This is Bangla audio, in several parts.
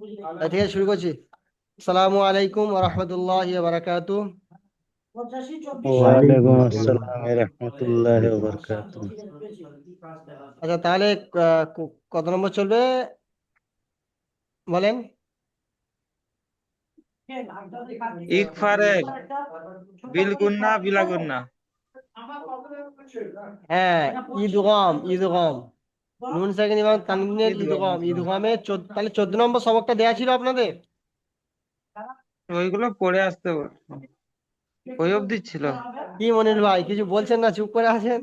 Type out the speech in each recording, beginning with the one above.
আহ, ঠিক আছে শুরু করছি। আসসালামু আলাইকুম রহমতুল্লাহ বারাকাতু। আচ্ছা তাহলে কত নম্বর চলবে? বলেন। ইকফারেক বিলগুন্না বিলাগুন্না। হ্যাঁ ঈদগম ঈদগম নুন সাকিন এবং তানবিনের ঈদগম ঈদগমে চোদ্দ তাহলে চোদ্দ নম্বর সবকটা দেয়া ছিল আপনাদের? ওইগুলো পড়ে আসতে ওই অবধি ছিল। কি মনির ভাই কিছু বলছেন না? চুপ করে আছেন?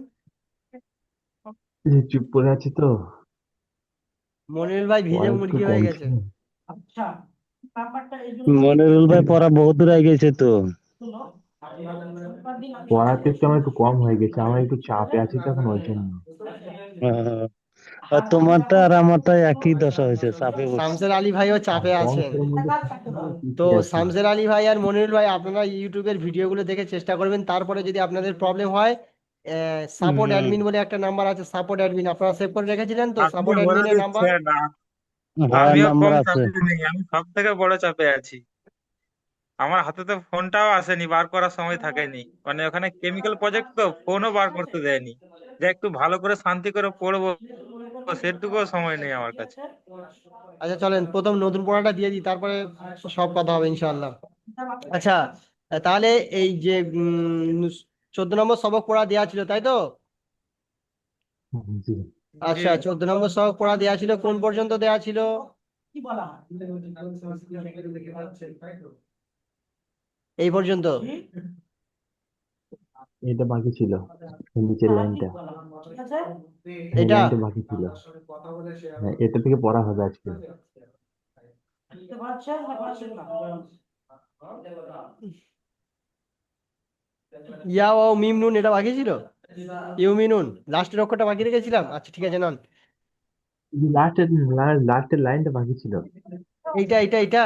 চুপ করে আছি তো। মনির ভাই ভিজে মুরগি হয়ে গেছে। ছিল। মনিরুল ভাই পড়া বহুত দূর হয়ে গেছে তো। পড়াতে আমার একটু কম হয়ে গেছে আমার একটু চাপে আছি তো এখন ওই জন্য। আহ, আর তোমারটা আর আমারটা একই দশা হয়েছে চাপে বসে। শামসের আলী ভাইও চাপে আছেন। অঙ্কের মধ্যে তো শামসের আলী ভাই আর মনিরুল ভাই আপনারা ইউটিউবের ভিডিওগুলো দেখে চেষ্টা করবেন। তারপরে যদি আপনাদের প্রবলেম হয় সাপোর্ট অ্যাডমিন বলে একটা নাম্বার আছে সাপোর্ট অ্যাডমিন আপনারা সেভ করে রেখেছিলেন তো সাপোর্ট অ্যাডমিনের নাম্বার হ্যাঁ আমিও কম চাপে নেই আমি সব থেকে বড় চাপে আছি। আমার হাতে তো ফোনটাও আসেনি বার করার সময় থাকেনি। মানে ওখানে কেমিক্যাল প্রজেক্ট তো ফোনও বার করতে দেয়নি। যে একটু ভালো করে শান্তি করে পড়ব সেটুকুও সময় নেই আমার কাছে। আচ্ছা চলেন প্রথম নতুন পড়াটা দিয়ে দিই তারপরে সব কথা হবে ইনশাআল্লাহ। আচ্ছা তাহলে এই যে চোদ্দ নম্বর সবক পড়া দেওয়া ছিল তাই তো? আচ্ছা চোদ্দ নম্বর সবক পড়া দেওয়া ছিল কোন পর্যন্ত দেওয়া ছিল? এই পর্যন্ত। এটা বাকি ছিল নিচের লাইনটা। এই এটা লাইনটা বাকি ছিল। হ্যাঁ এটা থেকে পড়া হবে আজকে। ইয়া ও মিম নুন এটা বাকি ছিল? ইউমিনুন লাস্টের অক্ষরটা বাকি রেখেছিলাম? আচ্ছা ঠিক আছে নন লাস্টের লাস্টের লাইনটা বাকি ছিল। এইটা এইটা এইটা?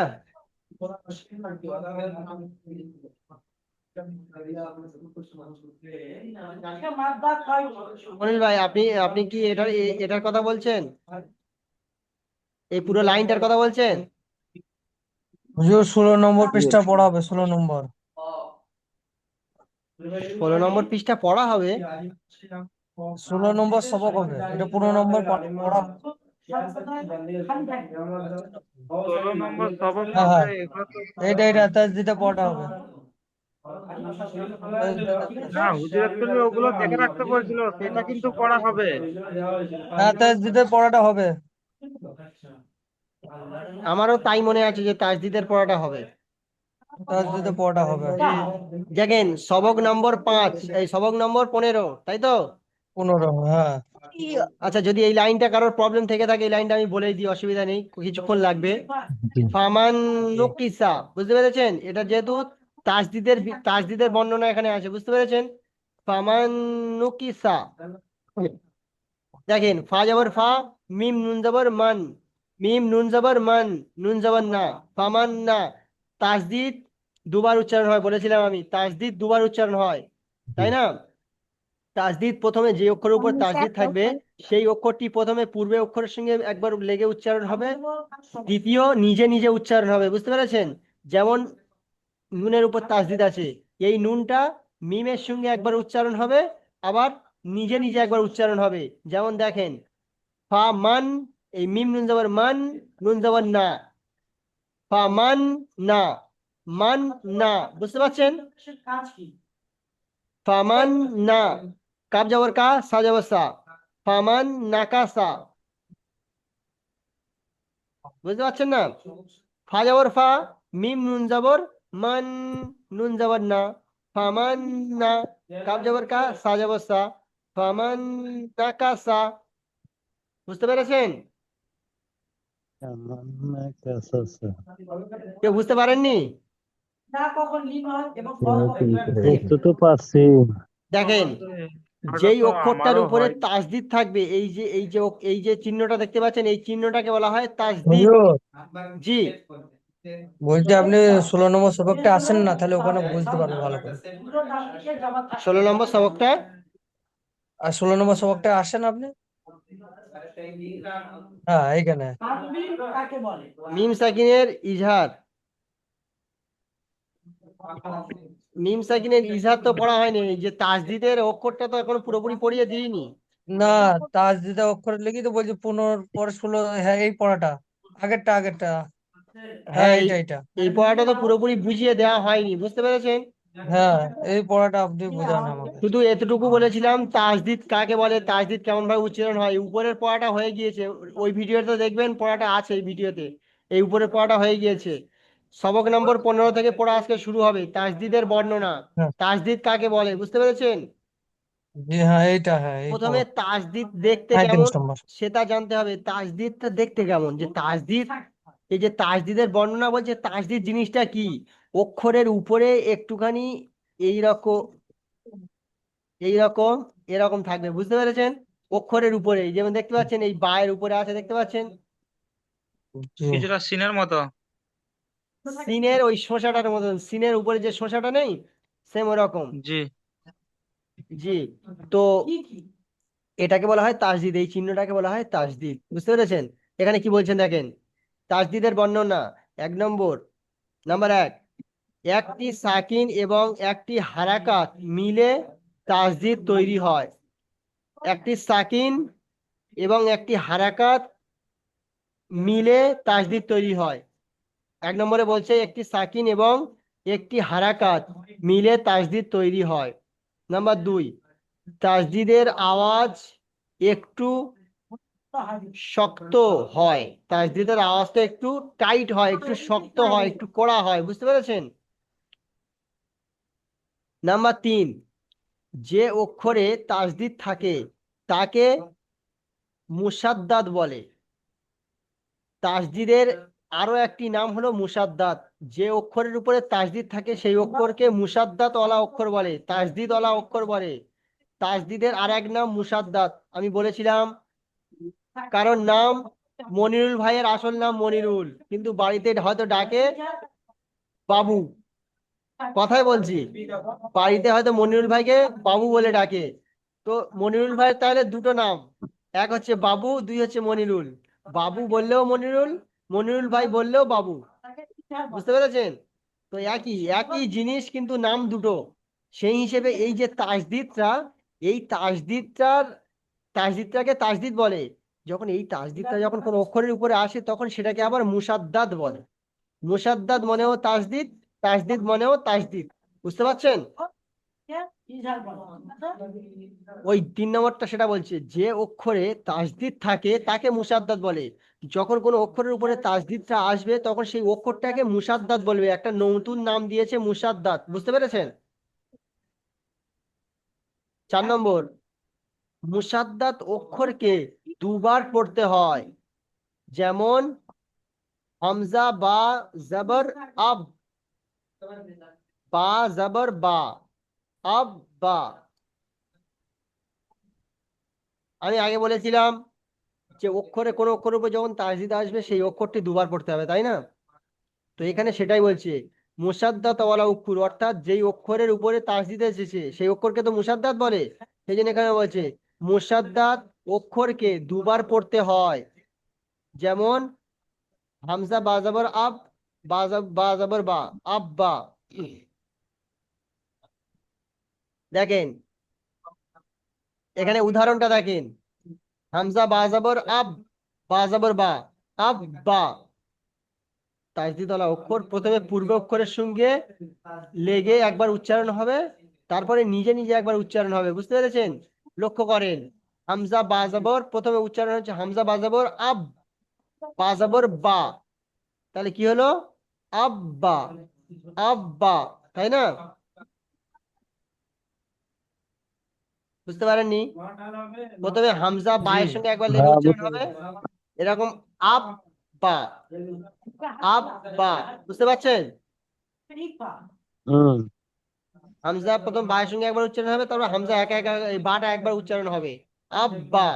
অনিল ভাই আপনি আপনি কি এটার এটার কথা বলছেন? এই পুরো লাইনটার কথা বলছেন? হুজুর ষোলো নম্বর পৃষ্ঠা পড়া হবে ষোলো নম্বর। ষোলো নম্বর পৃষ্ঠা পড়া হবে? ষোলো নম্বর সবক হবে এটা পনেরো নম্বর পড়া এটা পড়া হবে না হুজুর তুমি ওগুলো দেখে রাখতে বলছিল সেটা কিন্তু পড়া হবে হ্যাঁ তাজদিদের পড়াটা হবে আমারও তাই মনে আছে যে তাজদিদের পড়াটা হবে। তাজদিদে পড়াটা হবে। দেখেন সবক নম্বর পাঁচ এই সবক নম্বর পনেরো তাই তো? পনেরো হ্যাঁ। আচ্ছা যদি এই লাইনটা কারোর প্রবলেম থেকে থাকে, এই লাইনটা আমি বলে দিই, অসুবিধা নেই, কিছুক্ষণ লাগবে। ফামান নুকিসা বুঝতে পেরেছেন? এটা যেহেতু তাসদিদের তাসদিদের বর্ণনা এখানে আছে, বুঝতে পেরেছেন? ফামান নুকিসা দেখেন, ফা জবর ফা, মিম নুন জবর মান। মিম নুন জবর মান, নুন জবর না, ফামান না। তাসদিদ দুবার উচ্চারণ হয়, বলেছিলাম আমি, তাসদিদ দুবার উচ্চারণ হয়, তাই না? তাসদিদ প্রথমে যে অক্ষরের উপর তাসদিদ থাকবে সেই অক্ষরটি প্রথমে পূর্বে অক্ষরের সঙ্গে একবার লেগে উচ্চারণ হবে। দ্বিতীয় নিজে নিজে উচ্চারণ হবে বুঝতে পেরেছেন? যেমন নুনের উপর তাসদিদ আছে এই নুনটা মিমের সঙ্গে একবার উচ্চারণ হবে আবার নিজে নিজে একবার উচ্চারণ হবে। যেমন দেখেন ফা মান এই মিম নুন জবর মান নুন জবর না। ফা মান না। মান না। বুঝতে পারছেন? ফামান না। কাব জবর কা সা সা। ফামান নাকাসা বুঝতে পারছেন না? ফা জবর ফা মিম নুন জবর মান নুন জবর না। ফামান না কাব জবর কা সা সা। ফামান নাকাসা বুঝতে পেরেছেন? কেউ বুঝতে পারেননি? দেখেন যেই অক্ষরটার আমারও উপরে হয়। তাসদিদ থাকবে এই যে এই যে এই যে চিহ্নটা দেখতে পাচ্ছেন এই চিহ্নটাকে বলা হয় তাসদিদ। জি। বলছি আপনি ষোলো নম্বর সবকটা আসেন না তাহলে ওখানে বুঝতে পারব ভালো করে। ষোলো নম্বর সবকটা? আর ষোলো নম্বর সবকটা আসেন আপনি? হ্যাঁ এইখানে। মিম সাকিনের ইজহার। মিম সাকিনের ইজহার তো পড়া হয়নি যে তাসদিদের অক্ষরটা তো এখন পুরোপুরি পড়িয়ে দিইনি। না তাসদিদে অক্ষর লিখি তো বলছি পনেরো পরে ষোলো হ্যাঁ এই পড়াটা আগেরটা আগেরটা। হ্যাঁ হ্যাঁ এই- এইটা এইটা। এই পড়াটা তো পুরোপুরি বুঝিয়ে দেওয়া হয়নি বুঝতে পেরেছেন? হ্যাঁ এই পড়াটা আপনি বোঝান আমাকে। শুধু এতটুকু বলেছিলাম তাসদিদ কাকে বলে তাসদিদ কেমন ভাবে উচ্চারণ হয় উপরের পড়াটা হয়ে গিয়েছে ওই ভিডিওতে দেখবেন পড়াটা আছে এই ভিডিওতে এই উপরের পড়াটা হয়ে গিয়েছে। সবক নম্বর পনেরো থেকে পড়া আজকে শুরু হবে। তাসদিদের বর্ণনা। হ্যাঁ। তাসদিদ কাকে বলে? বুঝতে পেরেছেন? জি হ্যাঁ এইটা হ্যাঁ এই প্রথমে তাসদিদ দেখতে কেমন? নম্বর সেটা জানতে হবে। তাসদিদটা দেখতে কেমন? যে তাসদিদ এই যে তাসদিদের বর্ণনা বলছে তাসদিদ জিনিসটা কি? অক্ষরের উপরে একটুখানি এইরকম এইরকম এরকম থাকবে। বুঝতে পেরেছেন? অক্ষরের উপরে। যেমন দেখতে পাচ্ছেন এই বায়ের উপরে আছে দেখতে পাচ্ছেন? কিছুটা সিনের মতো। সিনের ওই শসাটার মতন সিনের উপরে যে শসাটা নেই সেম ওরকম। জি। জি তো এটাকে বলা হয় তাসদিদ এই চিহ্নটাকে বলা হয় তাসদিদ। বুঝতে পেরেছেন? এখানে কি বলছেন দেখেন? তাসদিদের বর্ণনা এক নম্বর। নাম্বার এক একটি সাকিন এবং একটি হারাকাত মিলে তাসদিদ তৈরি হয়। একটি সাকিন এবং একটি হারাকাত মিলে তাসদিদ তৈরি হয়। এক নম্বরে বলছে একটি সাকিন এবং একটি হারাকাত মিলে তাসদিদ তৈরি হয়। নাম্বার দুই তাসদিদের আওয়াজ একটু শক্ত হয়। তাসদিদের আওয়াজটা একটু টাইট হয়, একটু শক্ত হয়, একটু কড়া হয়, বুঝতে পেরেছেন? নাম্বার তিন, যে অক্ষরে তাসদিদ থাকে তাকে মুসাদ্দাদ বলে। তাসদিদের আরও একটি নাম হলো মুসাদ্দাত। যে অক্ষরের উপরে তাসদিদ থাকে, সেই অক্ষরকে মুসাদ্দাত ওয়ালা অক্ষর বলে তাসদিদ ওয়ালা অক্ষর বলে। তাসদিদের আর এক নাম মুসাদ্দাত। আমি বলেছিলাম, কারণ নাম মনিরুল ভাইয়ের আসল নাম মনিরুল, কিন্তু বাড়িতে হয়তো ডাকে বাবু। কথাই বলছি, বাড়িতে হয়তো মনিরুল ভাইকে বাবু বলে ডাকে। তো মনিরুল ভাইয়ের তাহলে দুটো নাম, এক হচ্ছে বাবু, দুই হচ্ছে মনিরুল। বাবু বললেও মনিরুল মনিরুল ভাই বললেও বাবু। বুঝতে পেরেছেন? তো একই একই জিনিস কিন্তু নাম দুটো। সেই হিসেবে এই যে তাসদিদটা, এই তাসদিদটার, তাসদিদটাকে তাসদিদ বলে। যখন এই তাসদিদটা যখন কোনো অক্ষরের উপরে আসে, তখন সেটাকে আবার মুসাদ্দাদ বলে। মুসাদ্দাদ মনেও তাসদিদ তাসদিদ মনেও তাসদিদ। বুঝতে পারছেন? ওই তিন নম্বরটা সেটা বলছে, যে অক্ষরে তাসদিদ থাকে, তাকে মুসাদ্দাদ বলে। যখন কোনো অক্ষরের উপরে তাসদিদটা আসবে তখন সেই অক্ষরটাকে মুসাদ্দাদ বলবে। একটা নতুন নাম দিয়েছে মুসাদ্দাদ বুঝতে পেরেছেন? চার নম্বর মুসাদ্দাত অক্ষরকে দুবার পড়তে হয়। যেমন হামজা বা জবর আব। বা জবর বা আব বা। আমি আগে বলেছিলাম যে অক্ষরে কোনো অক্ষরের উপর যখন তাসদিদ আসবে, সেই অক্ষরটি দুবার পড়তে হবে, তাই না? তো এখানে সেটাই বলছে, মুসাদ্দাত ওয়ালা অক্ষর অর্থাৎ যেই অক্ষরের উপরে তাসদিদ এসেছে, সেই অক্ষরকে তো মুসাদ্দাত বলে। সেই জন্য এখানে বলছে, মুসাদ্দাত অক্ষরকে দুবার পড়তে হয়। যেমন, হামজা বাজাবর আব বাজাবর বা আব্বা দেখেন, এখানে উদাহরণটা দেখেন। হামজা বাজাবর আব বাজাবর বা আব্বা তাজদিদওয়ালা অক্ষর, প্রথমে পূর্ব অক্ষরের সঙ্গে লেগে একবার উচ্চারণ হবে, তারপরে নিজে নিজে একবার উচ্চারণ হবে, বুঝতে পেরেছেন? লক্ষ্য করেন হামজা বাজাবর প্রথমে উচ্চারণ হচ্ছে হামজা বাজাবর আব বা বাজাবর বা তাহলে কি হলো? আব্বা আব্বা তাই না? বুঝতে পারেননি? প্রথমে হামজা বায়ের সঙ্গে একবার লেগে হ্যাঁ, উচ্চারণ হবে। এরকম আব বা আব বা বুঝতে পারছেন? হামজা প্রথম বায়ের সঙ্গে একবার উচ্চারণ হবে তারপর হামজা একা একা বাটা একবার উচ্চারণ হবে। আব্বা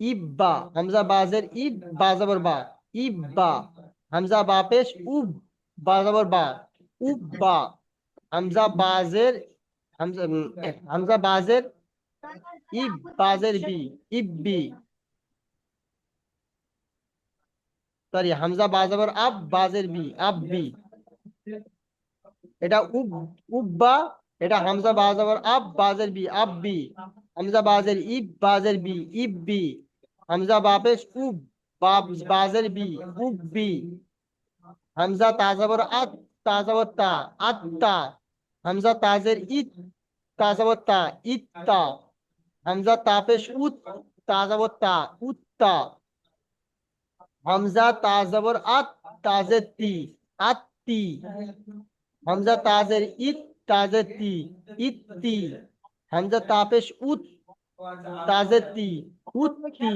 ইব্বা হামজা বাজের ইব বাজাবর বা। ইব্বা হামজা বা পেশ উব বাজাবর বা। উব্বা হামজা বাজের হামজা হামজা বাজের ইব বাজের বি ইব্বি সরি হামজা বাজাবার আব বাজের বি আব বি এটা উব, উব্বা, এটা হামজা বাজাবার আব বাজের বি আব বি হামজা বাজের ইব বাজের বি ইব বি হামজা বাপেশ উব বাব বাজের বি উব বি হামজা তাজাবর আত তাজাবর তা আত্তা হামজা তাজের ইত তাজাবর তা ইত্তা হামজা তাপেশ উত তাজাবর তা উত্তা হামজা তাজাবর আত তাজের তি আত্তি হামজা তাজের ইত তাজের তি ইত্তি হামজা তাপেশ উত তাজের তি উত্তি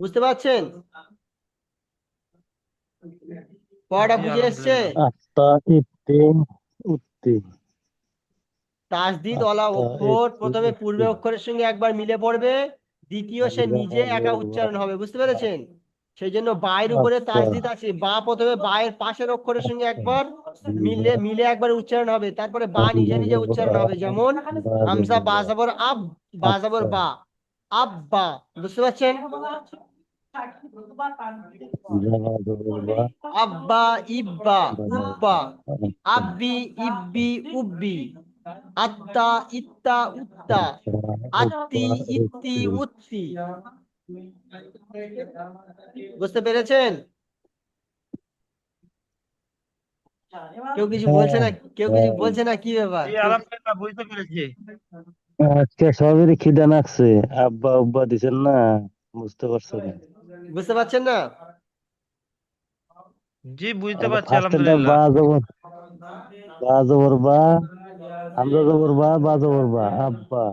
বুঝতে পারছেন পড়াটা জি, বুঝে এসছে আলহামদুলিল্লাহ। আত্তা ইত্তি উত্তি তাসদিদ আচ্ছা, অক্ষর প্রথমে পূর্বে অক্ষরের সঙ্গে একবার মিলে পড়বে দ্বিতীয় সে আচ্ছা, নিজে একা আচ্ছা। উচ্চারণ হবে বুঝতে পেরেছেন? সেই জন্য বায়ের উপরে আচ্ছা। তাসদিদ আছে বা প্রথমে বায়ের পাশের অক্ষরের সঙ্গে একবার মিলে মিলে। একবার উচ্চারণ হবে তারপরে বা নিজে নিজে উচ্চারণ হবে যেমন হামজা বা। যাবর আব বা। যাবর বা। আব্বা বুঝতে পারছেন? আব্বা ইব্বা উব্বা। আব্বি ইব্বি উব্বি। আত্তা ইত্তা উত্তা। আত্তি ইত্তি উত্তি। বুঝতে পেরেছেন? কেউ কিছু বলছে না কেউ কিছু বলছে না কি ব্যাপার? বুঝতে পেরেছি। আজকে সবেরই খিদা লাগছে। আব্বা উব্বা দিছেন না বুঝতে পারছ না। বুঝতে পারছেন না? জি বুঝতে পারছি আলহামদুলিল্লাহ। বা জবর বা জবর বা হামজা জবর বা বা জবর বা আব্বা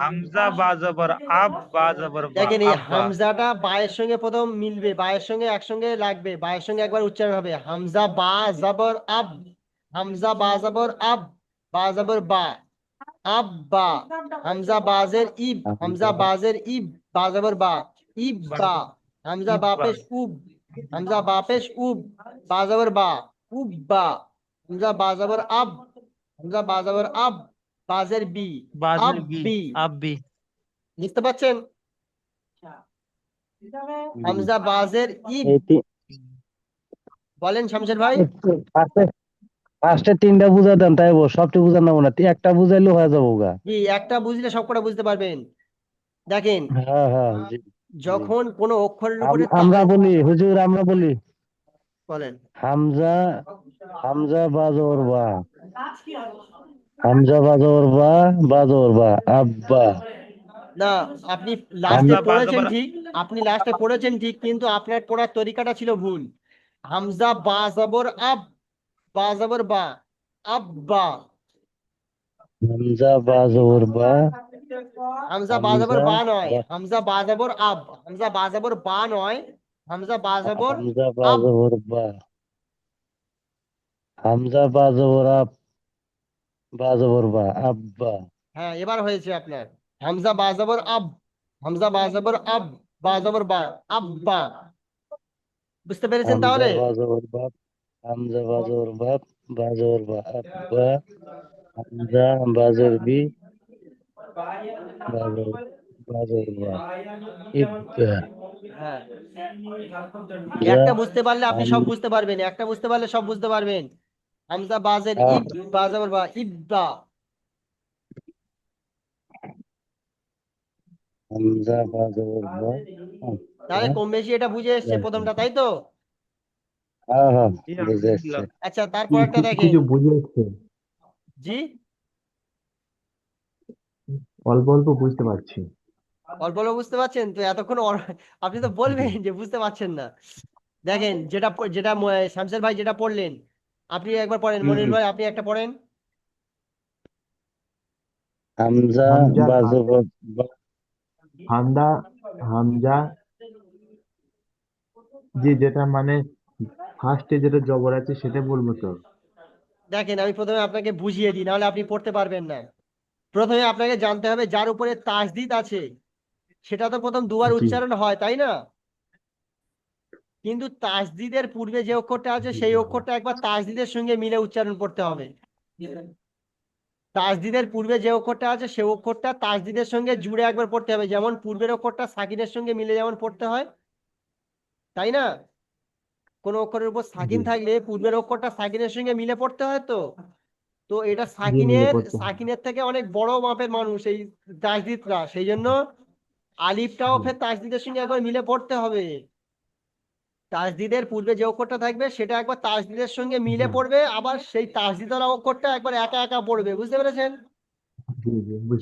হামজা বা জবর আব বা জবর বা দেখেন এই আব্বা। হামজাটা বায়ের সঙ্গে প্রথম মিলবে বায়ের সঙ্গে একসঙ্গে লাগবে বায়ের সঙ্গে একবার উচ্চারণ হবে হামজা বা জাবর আব। হামজা বা জাবর আব বা জাবর বা আব্বা হামজা বাজের ইব। হামজা বাজের ইব বা জাবর বা ইব্বা হামজা বাপেশ উব। হামজা বাপেশ উব বা জাবর বা উব্বা হামজা বা জাবর আব। হামজা বা আব বাজের বি বাজের বি আব্বি। আব্বি বুঝতে পারছেন হামজা বাজের তি- বলেন শামশের ভাই ফার্স্টে তিনটা বুঝাতাম তাই বল সবটা বুঝানো না। একটা বুঝাইলে হয়ে যাব গা। জি একটা বুঝলে সবকটা বুঝতে পারবেন। দেখেন। হ্যাঁ হ্যাঁ যখন কোনো অক্ষরের উপরে আমরা বলি হুজুর আমরা বলি। বলেন। হামজা হামজা বাজর বা। হামজা বাজর বা বাজর বা আব্বা। না আপনি লাস্টে পড়েছেন ঠিক আপনি লাস্টে পড়েছেন ঠিক কিন্তু আপনার পড়ার তরিকাটা ছিল ভুল। হামজা বা জবর আব বা জবর বা আব্বা। হামজা বাজর বা হামজা বা জবর বা নয় হামজা বা জবর আব হামজা বা জবর বা নয় হামজা বা জবর হামজা বাজর বা। হামজা বাজর আব। বাজর বা আব্বা। হ্যাঁ এবার হয়েছে আপনার। হামজা বা জবর আব হামজা বা জবর আব বা জবর বা আব্বা। বুঝতে পেরেছেন হামজা তাহলে? বাজর বা হামজা বাজর বা আব্বা। হামজা বি হ্যাঁ। একটা বুঝতে পারলে আপনি সব বুঝতে পারবেন একটা বুঝতে পারলে সব বুঝতে পারবেন। হামজা বাজের হ্যাঁ। ইব বা জবর বা ইব্বা হামজা বাজর বা তাহলে কম বেশি এটা বুঝে এসছে হ্যাঁ। প্রথমটা তাই তো? হ্যাঁ হ্যাঁ বুঝে। এসছে। আচ্ছা তারপরটা দেখেন কিছু বুঝে এসছে। জি? অল্প অল্প বুঝতে পারছি। অল্প অল্প বুঝতে পারছেন? তো এতক্ষণ আপনি তো বলবেন যে বুঝতে পারছেন না। দেখেন যেটা যেটা শামসের ভাই যেটা পড়লেন আপনি একবার পড়েন মনির ভাই আপনি একটা পড়েন। হামজা হামজা বা হামদা হামজা। জি যেটা মানে ফার্স্টে যেটা জবর আছে সেটা বলব তো। দেখেন আমি প্রথমে আপনাকে বুঝিয়ে দিই নাহলে আপনি পড়তে পারবেন না। প্রথমে আপনাকে জানতে হবে যার উপরে তাসদিদ আছে। সেটা তো প্রথম দুবার জি। উচ্চারণ হয় তাই না? কিন্তু তাসদিদের পূর্বে যে অক্ষরটা আছে সেই অক্ষরটা একবার তাসদিদের সঙ্গে মিলে উচ্চারণ করতে হবে। তাসদিদের পূর্বে যে অক্ষরটা আছে সেই অক্ষরটা তাসদিদের সঙ্গে জুড়ে একবার পড়তে হবে। যেমন পূর্বের অক্ষরটা সাকিনের সঙ্গে মিলে যেমন পড়তে হয় তাই না? কোনো অক্ষরের উপর সাকিন থাকলে পূর্বের অক্ষরটা সাকিনের সঙ্গে মিলে পড়তে হয় তো? তো এটা সাকিনের সাকিনের থেকে অনেক বড় মাপের মানুষ এই তাসদিদরা। সেই জন্য আলিফটাও ফের তাসদিদের সঙ্গে একবার মিলে পড়তে হবে। তাসদিদের পূর্বে যে অক্ষরটা থাকবে সেটা একবার তাসদিদের সঙ্গে মিলে পড়বে আবার সেই তাসদিদের অক্ষরটা একবার একা একা পড়বে বুঝতে পেরেছেন?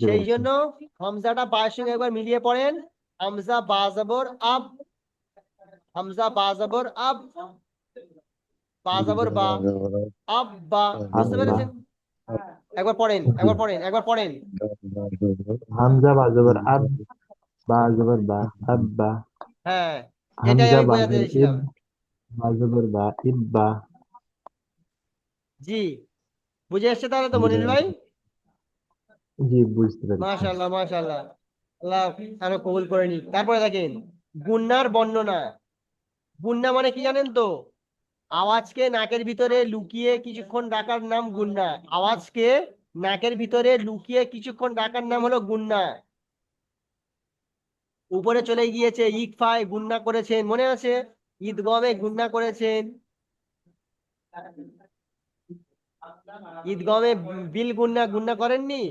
সেই জন্য হামজাটা বায়ের সঙ্গে একবার মিলিয়ে পড়েন। হামজা বা জবর আব হামজা বা জবর আব বা জবর বা আব বা বুঝতে পেরেছেন? একবার পড়েন একবার পড়েন একবার পড়েন। হামজা বা জবর আব বা জবর বা। হ্যাঁ। হামজা চাইছিলাম ইব বা বা। ইব্বা জি বুঝে এসছে তাহলে তো মনির ভাই? জি বুঝতে পেরেছি। মাশাআল্লাহ মাশাআল্লাহ। আল্লাহ আরও কবুল করে নিক। তারপরে দেখেন গুন্নার বর্ণনা। গুন্না মানে কি জানেন তো? আওয়াজকে নাকের ভিতরে লুকিয়ে কিছুক্ষণ ডাকার নাম গুন্না। আওয়াজকে নাকের ভিতরে লুকিয়ে কিছুক্ষণ ডাকার নাম হলো গুন্না। উপরে চলে গিয়েছে ইকফায় গুন্না করেছেন, মনে আছে? ঈদগমে গুন্না করেছেন। ঈদগমে বিল গুন্না গুন্না করেননি?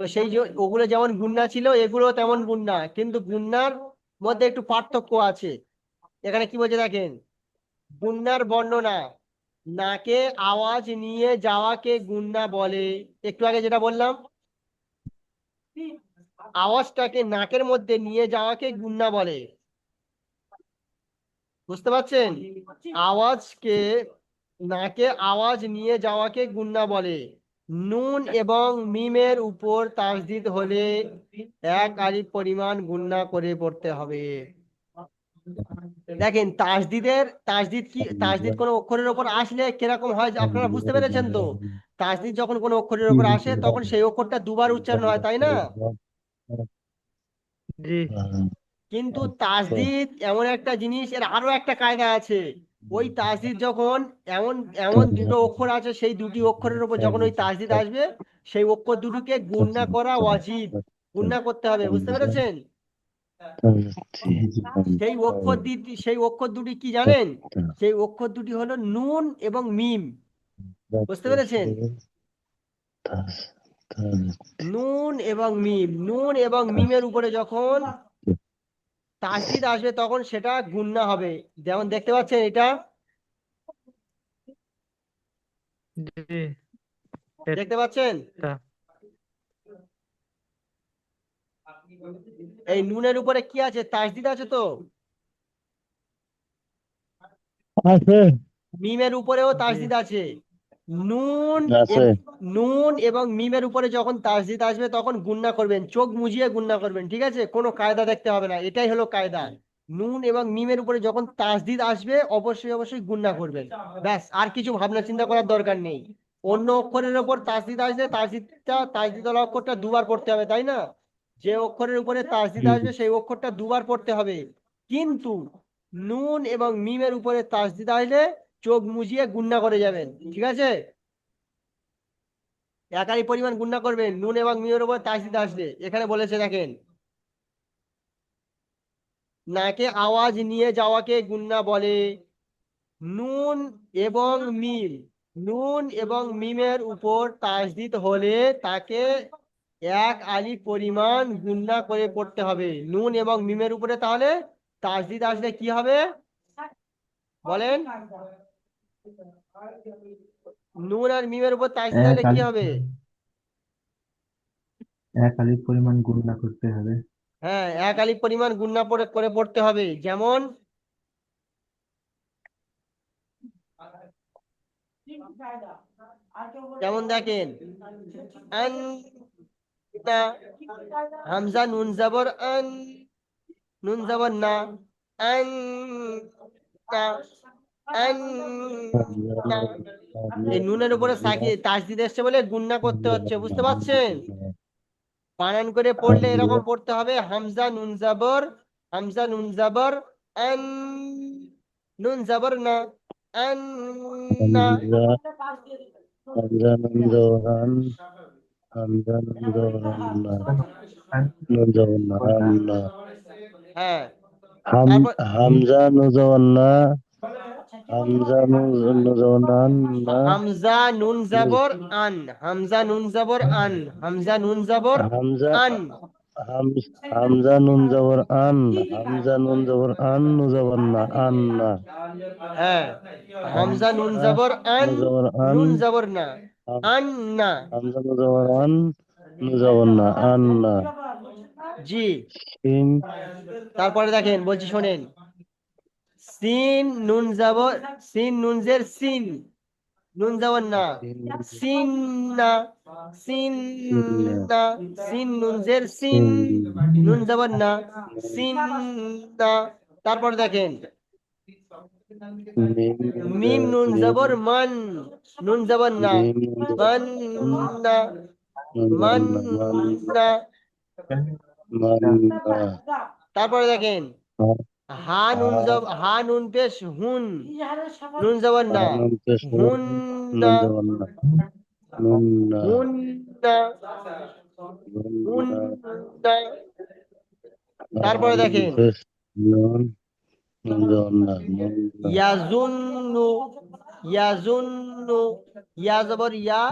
তো সেই ওগুলো যেমন গুন্না ছিল এগুলো তেমন গুন্না কিন্তু গুন্নার মধ্যে একটু পার্থক্য আছে। এখানে কি বলছে দেখেন? গুন্নার বর্ণনা, নাকে আওয়াজ নিয়ে যাওয়াকে গুন্না বলে। একটু আগে যেটা বললাম আওয়াজটাকে নাকের মধ্যে নিয়ে যাওয়াকে গুন্না বলে। বুঝতে পারছেন? আওয়াজকে, নাকে আওয়াজ নিয়ে যাওয়াকে গুন্না বলে। নুন এবং মিমের উপর তাসদিদ হলে এক আলিফ পরিমাণ গুন্না করে পড়তে হবে। দেখেন, তাসদিদের, তাসদিদ কি, তাসদিদ কোনো অক্ষরের উপর আসলে কীরকম হয় আপনারা বুঝতে পেরেছেন তো? তাসদিদ যখন কোনো অক্ষরের উপর আসে, তখন সেই অক্ষরটা দুবার উচ্চারণ হয়, তাই না? জি। কিন্তু তাসদিদ এমন একটা জিনিস এর আরও একটা কায়দা আছে। ওই তাসদিদ যখন এমন এমন দুটো অক্ষর আছে সেই দুটি অক্ষরের উপর যখন ওই তাসদিদ আসবে সেই অক্ষর দুটোকে গুণনা করা ওয়াজিব। গুণনা করতে হবে বুঝতে পেরেছেন? সেই অক্ষর দুটি সেই অক্ষর দুটি কি জানেন? সেই অক্ষর দুটি হলো নুন এবং মিম। বুঝতে পেরেছেন? নুন এবং মিম নুন এবং মিমের উপরে যখন তাসদিদ আসবে তখন সেটা গুণনা হবে। যেমন দেখতে পাচ্ছেন এটা? দেখতে পাচ্ছেন? এই নুনের উপরে কি আছে? তাসদিদ আছে তো? মিমের উপরেও তাসদিদ আছে। নুন নুন এবং মিমের উপরে যখন তাসদিদ আসবে তখন গুণনা করবেন। চোখ মুজিয়ে গুণনা করবেন ঠিক আছে? কোনো কায়দা দেখতে হবে না। এটাই হলো কায়দা। নুন এবং মিমের উপরে যখন তাসদিদ আসবে অবশ্যই অবশ্যই গুণনা করবেন। ব্যাস আর কিছু ভাবনা চিন্তা করার দরকার নেই। অন্য অক্ষরের উপর তাসদিদ আসলে তাসদিদটা তাসদিদ ওয়ালা অক্ষরটা দুবার পড়তে হবে তাই না? যে অক্ষরের উপরে তাসদিদ। আসবে সেই অক্ষরটা দুবার পড়তে হবে। কিন্তু নুন এবং মিমের উপরে তাসদিদ আসলে চোখ মুজিয়ে গুন্না করে যাবেন, ঠিক আছে? একারই পরিমাণ গুন্না করবেন, নুন এবং মিমের উপর তাসদিদ আসলে এখানে বলেছে, দেখেন। নাকে আওয়াজ নিয়ে যাওয়াকে গুন্না বলে। নুন এবং মিম, নুন এবং মিমের উপর তাসদিদ হলে তাকে এক আলি পরিমাণ গুন্না করে পড়তে হবে। নুন এবং মিমের উপরে তাহলে তাসদিদ আসলে কি হবে? বলেন। নুন আর মিমের উপর তাসদিদ এক হলে কি হবে? এক আলিফ পরিমাণ গুণনা করতে হবে। হ্যাঁ এক আলিফ পরিমাণ পড়ে করে পড়তে হবে। যেমন যেমন দেখেন আন হামজা নুন জবর আন নুন জবর না আন এই নুনের উপরে সাকি তাসদিদ এসছে বলে গুন্না করতে হচ্ছে বুঝতে পারছেন? বানান করে পড়লে এরকম পড়তে হবে হামজা নুন জাবর হামজা নুন জাবর আন নুন জাবর না আন না। হামজা নন্দন হ্যাঁ হামজা নুজওয়ান না হামজা নুজ নুজওয়ান না। হামজা নুন জাবর আন হামজা নুন জাবর আন হামজা নুন জাবর আন হামজা নুন জবর আন হামজা নুন জবর আন নুজওয়ান না আন না হ্যাঁ হামজা নুন জাবর আন নুন জাবর না আন না হামজা নুজওয়ান আন নুজওয়ান না আন না জি তারপরে দেখেন বলছি শোনেন সিন নুন যাব সিন নুনজের সিন। নুন জাবর না। সিন না সিন না সিন নুনজের সিন। নুন জাবর না সিন না। তারপর দেখেন। মিম নুন জাবর মান। নুন জাবর না মান না। মান না। তারপরে দেখেন। হা নুন জব হা নুন পেশ হুন। নুন জাবর না। হুন না। হুন না হুন না তারপরে দেখেন। ইয়াজুন্নু ইয়াজুন্নু ইয়া জবর ইয়া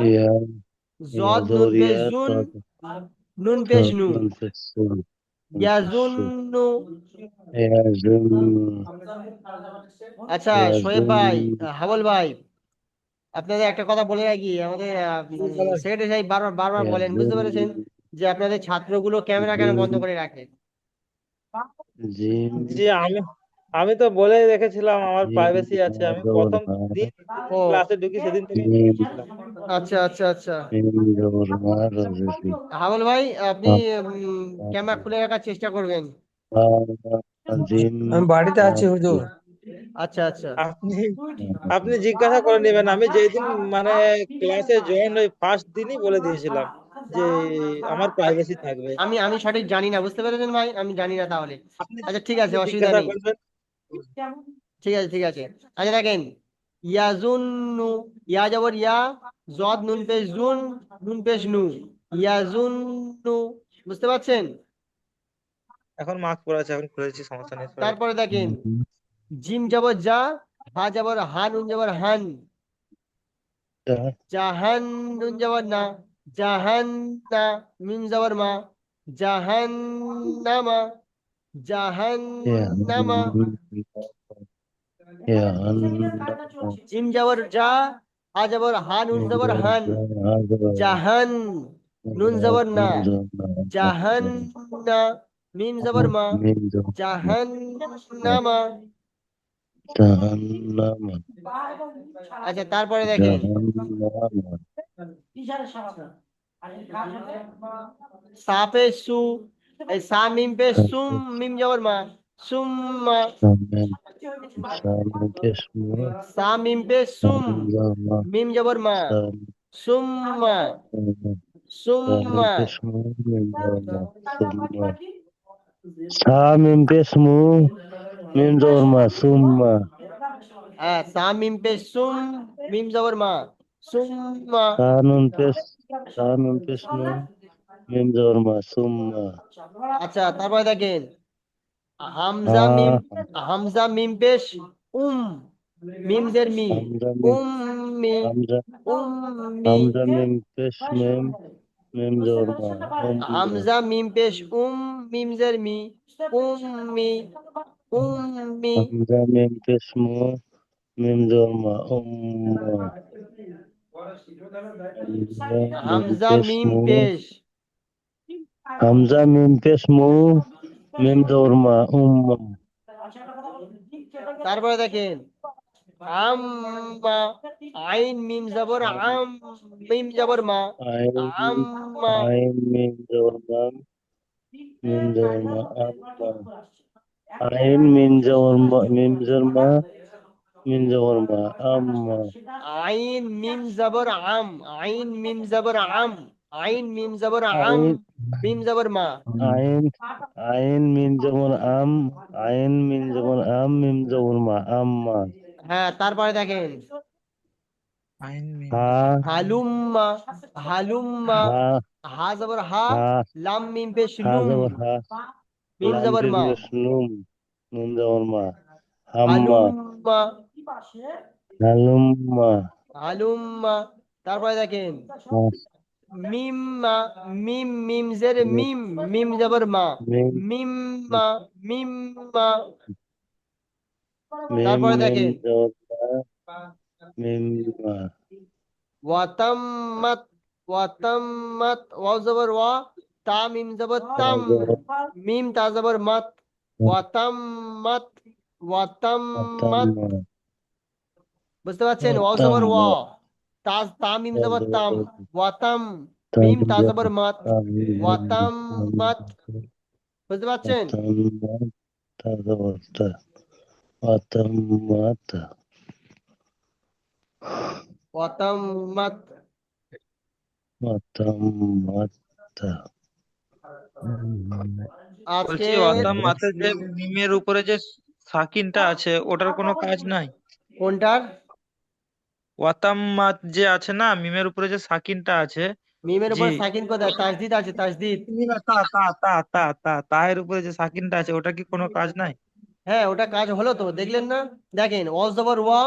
জদ নুন পেশ জুন নুন পেশ নু। ইয়াজুন্নু আচ্ছা শোয়েব ভাই হাবল ভাই আপনাদের একটা কথা বলে রাখি আমাদের সেক্রেটারি সাহেব বারবার বারবার বলেন বুঝতে পেরেছেন যে আপনাদের ছাত্রগুলো ক্যামেরা কেন বন্ধ করে রাখেন জি আমি আমি তো বলে রেখেছিলাম আমার প্রাইভেসি আছে। আমি প্রথম দিন ক্লাসে ঢুকি সেদিন থেকে আচ্ছা আচ্ছা আচ্ছা। হাবল ভাই আপনি ক্যামেরা খুলে রাখার চেষ্টা করবেন। আমি বাড়িতে আছি হুজুর। আচ্ছা আচ্ছা। আপনি আপনি জিজ্ঞাসা করে নেবেন। আমি যেদিন মানে ক্লাসে জয়েন ওই ফার্স্ট দিনই বলে দিয়েছিলাম যে আমার প্রাইভেসি থাকবে। আমি আমি সঠিক জানি না বুঝতে পেরেছেন ভাই? আমি জানি না তাহলে। আচ্ছা ঠিক আছে অসুবিধা নেই। ঠিক আছে ঠিক আছে। আচ্ছা দেখেন ইয়াজুন্নু ইয়া যাবর ইয়া জদ নুন পেশ জুন নুন পেশ নু। ইয়াজুন্নু বুঝতে পারছেন? এখন মার্ক পড়া আছে এখন খুলেছি সমস্যা নেই তারপরে দেখেন জিম যাবর যা হা যাবর হা নুন যাবর হান। জাহান নুন যাবর না জাহান না মিম যাবর মা জাহান নামা নামা জিম যা হা যাবর হা নুন যাবর হান। জাহান নুন যাবর না। জাহান না মিম যাবর মা। জাহান নামা আচ্ছা তারপরে দেখেন। সাপে সু এই সা মিম পে সুম মিম যাবর মা সুম্মা সা মিম পে সুম মিম যাবর মা সুম্মা সুম্মা সা মিম পেসমু মিম জবর মা সুম্মা হ্যাঁ সা মিম পে সুম মিম যাবর মা মিম জবর মা সুম্মা আচ্ছা তারপরে দেখেন হামজা মিম হামজা মিম পেশ উম মিম জের মি হামজা মিম উম্মি হামজা উম্মি হামজা মিম পেশ মিম মিম জবর মা উম হামজা মিম পেশ উম মিম জের মি উম্মি উম্মি হামজা মিম পেসমু মিম জবর মা উম্মা হামজা মিম পেশ হামজা মিম মিম জবর মা উম্মা তারপরে দেখেন আম্মা আইন মিম জবর আম মিম জবর মা। আইন আম্মা আইন মিম জবর মা। মিম জবর মা আম্মা আইন মিম জবর মা মিম জবর মা। মিম জবর মা আম্মা আইন মিম জবর আম। আইন মিম জবর আম। আইন মিম জবর আম আইন মিম জবর মা। আইন আইন মিম জবর আম আইন মিম জবর আম মিম জবর মা আম্মা হ্যাঁ তারপরে দেখেন। আইন মিম। হা। হালুম্মা হালুম্মা হা। জবর হা হা। লাম মিম পেশ হা লুম জবর হা। মিম লাম জবর মা পেশ নুম নুন জবর মা হাম্মা হালুম্মা হালুম্মা হালুম্মা তারপরে দেখেন। মিম মা মিম মিম জের মিম। মিম জবর মা। মিম। মা মিম মা। তারপরে মা। ওয়াতাম্মাত ওয়াতাম্মাত ওয়াও জবর ওয়া তা মিম জবর তাম। মিম তা জবর মাত। ওয়াতাম্মাত ওয়াতাম্মাত বুঝতে পারছেন? ওয়াও জবর ওয়া। তা তাম মিম জবর তাম ওয়াতাম মিম তা জবর মাত। ওয়াতাম্মাত বুঝতে পারছেন? ওয়াতাম্মাত আতাম্মাতা আজকে বলছি অতাম মাতে যে মিমের উপরে যে সাকিনটা আছে ওটার কোনো কাজ নাই? কোনটার? ওয়াতাম মাত যে আছে না মিমের উপরে যে সাকিনটা আছে মিমের উপর জি। সাকিন কোথায়? তাসদিদ আছে তাসদিদ। তা তা তা তা তা তাহের উপরে যে সাকিনটা আছে ওটা কি কোনো কাজ নাই? হ্যাঁ ওটা কাজ হলো তো দেখলেন না? দেখেন ওয়াজ জবর ওয়া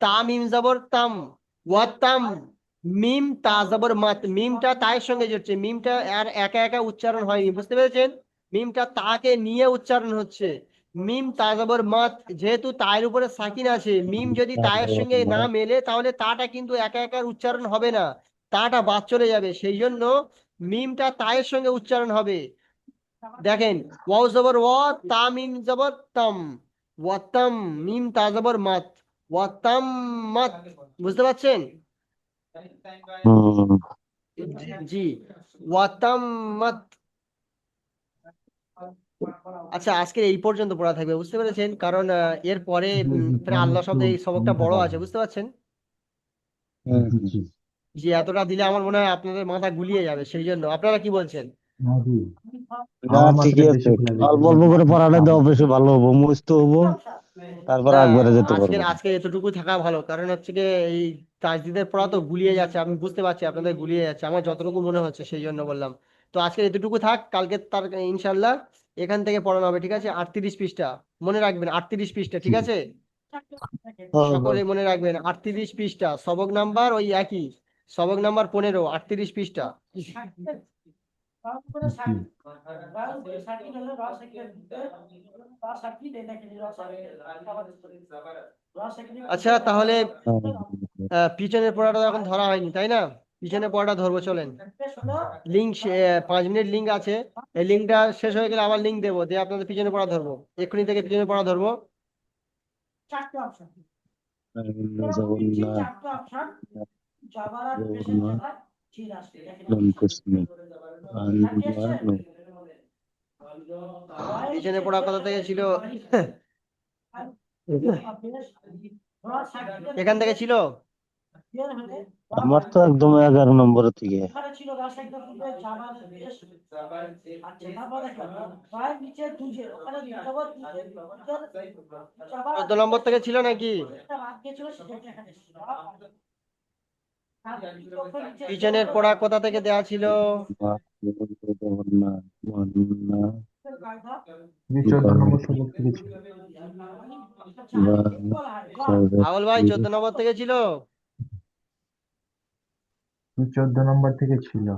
তা মিম জবর তাম ওয়া তাম মিম তা জবর মাত মিমটা তায়ের সঙ্গে জড়ছে মিমটা আর একা একা উচ্চারণ হয়নি বুঝতে পেরেছেন? মিমটা তাকে নিয়ে উচ্চারণ হচ্ছে। মিম তা জবর মাত যেহেতু তায়ের উপরে সাকিন আছে মিম যদি তায়ের সঙ্গে না মেলে তাহলে তাটা কিন্তু একা একা উচ্চারণ হবে না তাটা বাদ চলে যাবে। সেই জন্য মিমটা তায়ের সঙ্গে উচ্চারণ হবে। দেখেন ওয়াও জবর ওয়া তা মিম জবর তাম ওয়াতাম মিম তা জবর মাত ওয়াতাম মাত বুঝতে পারছেন? জি ওয়াতাম মাত। আচ্ছা আজকে এই পর্যন্ত পড়া থাকবে বুঝতে পেরেছেন? কারণ এর পরে আল্লাহ শব্দে এই সবকটা বড় আছে বুঝতে পারছেন? হুম জি। এতটা দিলে আমার মনে হয় আপনাদের মাথা গুলিয়ে যাবে সেই জন্য। আপনারা কি বলছেন? না আমার ঠিকই মাথাটা আছে। অল্প অল্প করে পড়ালে দেওয়া বেশি ভালো হব মুখস্থ হব তারপর একবারে যেতে আজকে পারব আজকে এতটুকু থাকা ভালো কারণ হচ্ছে কি এই তাজদিদের পড়া তো গুলিয়ে যাচ্ছে আমি বুঝতে পারছি আপনাদের গুলিয়ে যাচ্ছে আমার যতটুকু মনে হচ্ছে সেই জন্য বললাম। তো আজকে এতটুকু থাক কালকে তার ইনশাল্লাহ এখান থেকে পড়ানো হবে, ঠিক আছে? আটত্রিশ পৃষ্ঠা। মনে রাখবেন, আটত্রিশ পৃষ্ঠা, ঠিক আছে? সকলে মনে রাখবেন, আটত্রিশ পৃষ্ঠা। সবক নাম্বার ওই একই। সবক নাম্বার পনেরো, আটত্রিশ পৃষ্ঠা। আচ্ছা তাহলে পিছনের পড়াটা এখন ধরা হয়নি, তাই না? পিছনের পড়াটা ধরবো চলেন লিঙ্ক পাঁচ মিনিট লিঙ্ক আছে এই লিঙ্কটা শেষ হয়ে গেলে আবার লিঙ্ক দেবো দিয়ে আপনাদের পিছনে পড়া ধরবো এক্ষুনি থেকে পিছনে পড়া ধরবো পিছনে পড়া কথা থেকে ছিল এখান থেকে ছিল আমার তো একদম এগারো নম্বর থেকে চোদ্দ নম্বর থেকে ছিল নাকি? পিছনের পড়া কোথা থেকে দেওয়া ছিল? আউল ভাই চোদ্দ নম্বর থেকে ছিল? চোদ্দ নম্বর থেকে ছিল।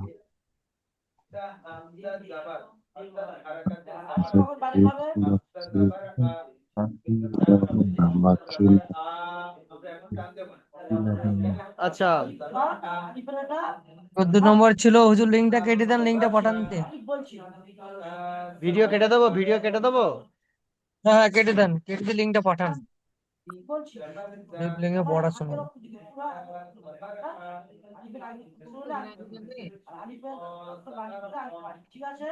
আচ্ছা। চোদ্দ নম্বর ছিল হুজুর লিঙ্কটা কেটে দেন লিঙ্কটা পাঠান দিতে ভিডিও কেটে দেবো ভিডিও কেটে দেবো? হ্যাঁ হ্যাঁ কেটে দেন কেটে দিয়ে লিঙ্কটা পাঠান। লিঙ্কে পড়া শোনো ঠিক আছে।